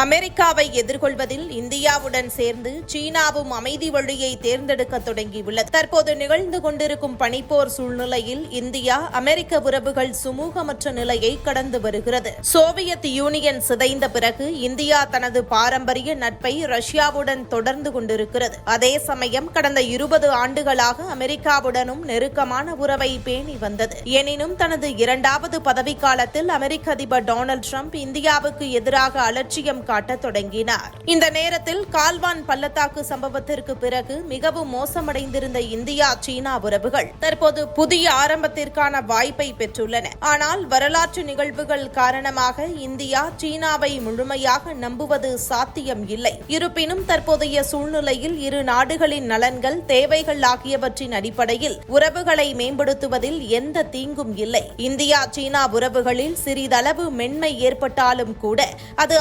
அமெரிக்காவை எதிர்கொள்வதில் இந்தியாவுடன் சேர்ந்து சீனாவும் அமைதி வழியை தேர்ந்தெடுக்க தொடங்கியுள்ளது. தற்போது நிகழ்ந்து கொண்டிருக்கும் பனிப்போர் சூழ்நிலையில் இந்தியா அமெரிக்க உறவுகள் சுமூகமற்ற நிலையை கடந்து வருகிறது. சோவியத் யூனியன் சிதைந்த பிறகு இந்தியா தனது பாரம்பரிய நட்பை ரஷ்யாவுடன் தொடர்ந்து கொண்டிருக்கிறது. அதே சமயம் கடந்த இருபது ஆண்டுகளாக அமெரிக்காவுடனும் நெருக்கமான உறவை பேணி வந்தது. எனினும் தனது இரண்டாவது பதவிக்காலத்தில் அமெரிக்க அதிபர் டொனால்டு ட்ரம்ப் இந்தியாவுக்கு எதிராக அலட்சியம் காட்ட தொடங்கினார். இந்த நேரத்தில் கால்வான் பள்ளத்தாக்கு சம்பவத்திற்கு பிறகு மிகவும் மோசமடைந்திருந்த இந்தியா சீனா உறவுகள் தற்போது புதிய ஆரம்பத்திற்கான வாய்ப்பை பெற்றுள்ளன. ஆனால் வரலாற்று நிகழ்வுகள் காரணமாக இந்தியா சீனாவை முழுமையாக நம்புவது சாத்தியம் இல்லை. இருப்பினும் தற்போதைய சூழ்நிலையில் இரு நாடுகளின் நலன்கள் தேவைகள் ஆகியவற்றின் அடிப்படையில் உறவுகளை மேம்படுத்துவதில் எந்த தீங்கும் இல்லை. இந்தியா சீனா உறவுகளில் சிறிதளவு மென்மை ஏற்பட்டாலும் கூட அது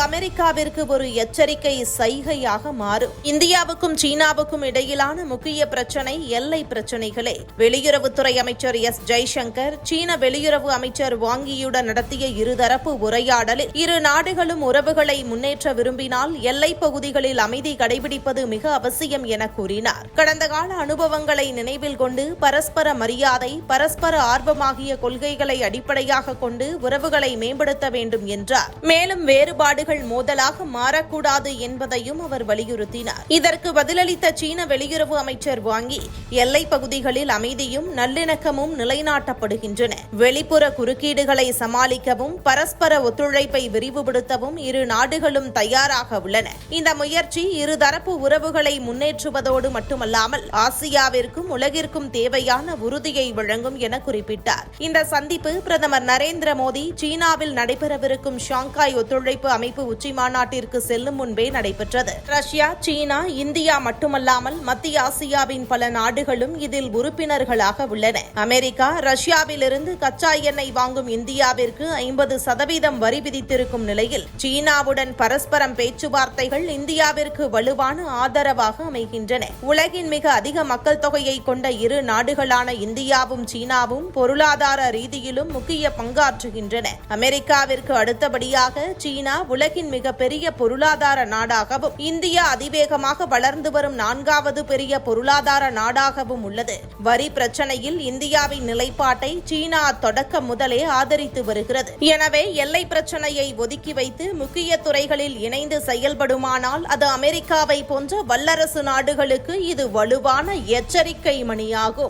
அமெரிக்காவிற்கு ஒரு எச்சரிக்கை சைகையாக மாறும். இந்தியாவுக்கும் சீனாவுக்கும் இடையிலான முக்கிய பிரச்சனை எல்லை பிரச்சனைகளே. வெளியுறவுத்துறை அமைச்சர் எஸ். ஜெய்சங்கர் சீன வெளியுறவு அமைச்சர் வாங்கியுடன் நடத்திய இருதரப்பு உரையாடலில் இரு நாடுகளும் உறவுகளை முன்னேற்ற விரும்பினால் எல்லைப் பகுதிகளில் அமைதி கடைபிடிப்பது மிக அவசியம் என கூறினார். கடந்த கால அனுபவங்களை நினைவில் கொண்டு பரஸ்பர மரியாதை பரஸ்பர ஆர்வமாகிய கொள்கைகளை அடிப்படையாக கொண்டு உறவுகளை மேம்படுத்த வேண்டும் என்றார். மேலும் வேறுபாடுகள் மோதல் நாடுகளாக மாறக்கூடாது என்பதையும் அவர் வலியுறுத்தினார். இதற்கு பதிலளித்த சீன வெளியுறவு அமைச்சர் வாங்கி எல்லை பகுதிகளில் அமைதியும் நல்லிணக்கமும் நிலைநாட்டப்படுகின்றன. வெளிப்புற குறுக்கீடுகளை சமாளிக்கவும் பரஸ்பர ஒத்துழைப்பை விரிவுபடுத்தவும் இரு நாடுகளும் தயாராக உள்ளன. இந்த முயற்சி இருதரப்பு உறவுகளை முன்னேற்றுவதோடு மட்டுமல்லாமல் ஆசியாவிற்கும் உலகிற்கும் தேவையான உறுதியை வழங்கும் என குறிப்பிட்டார். இந்த சந்திப்பு பிரதமர் நரேந்திர மோடி சீனாவில் நடைபெறவிருக்கும் ஷாங்காய் ஒத்துழைப்பு அமைப்பு உச்சிமாநாடு மாநாட்டிற்கு செல்லும் முன்பே நடைபெற்றது. ரஷ்யா சீனா இந்தியா மட்டுமல்லாமல் மத்திய ஆசியாவின் பல நாடுகளும் இதில் உறுப்பினர்களாக உள்ளன. அமெரிக்கா ரஷ்யாவிலிருந்து கச்சா எண்ணெய் வாங்கும் இந்தியாவிற்கு ஐம்பது சதவீதம் வரி விதித்திருக்கும் நிலையில் சீனாவுடன் பரஸ்பரம் பேச்சுவார்த்தைகள் இந்தியாவிற்கு வலுவான ஆதரவாக அமைகின்றன. உலகின் மிக அதிக மக்கள் தொகையை கொண்ட இரு நாடுகளான இந்தியாவும் சீனாவும் பொருளாதார ரீதியிலும் முக்கிய பங்காற்றுகின்றன. அமெரிக்காவிற்கு அடுத்தபடியாக சீனா உலகின் மிக பெரிய பொருளாதார நாடாகவும் இந்தியா அதிவேகமாக வளர்ந்து வரும் நான்காவது பெரிய பொருளாதார நாடாகவும் உள்ளது. வரி பிரச்சனையில் இந்தியாவின் நிலைப்பாட்டை சீனா தொடக்கம் முதலே ஆதரித்து வருகிறது. எனவே எல்லை பிரச்சனையை ஒதுக்கி வைத்து முக்கிய துறைகளில் இணைந்து செயல்படுமானால் அது அமெரிக்காவை போன்ற வல்லரசு நாடுகளுக்கு இது வலுவான எச்சரிக்கை மணியாகும்.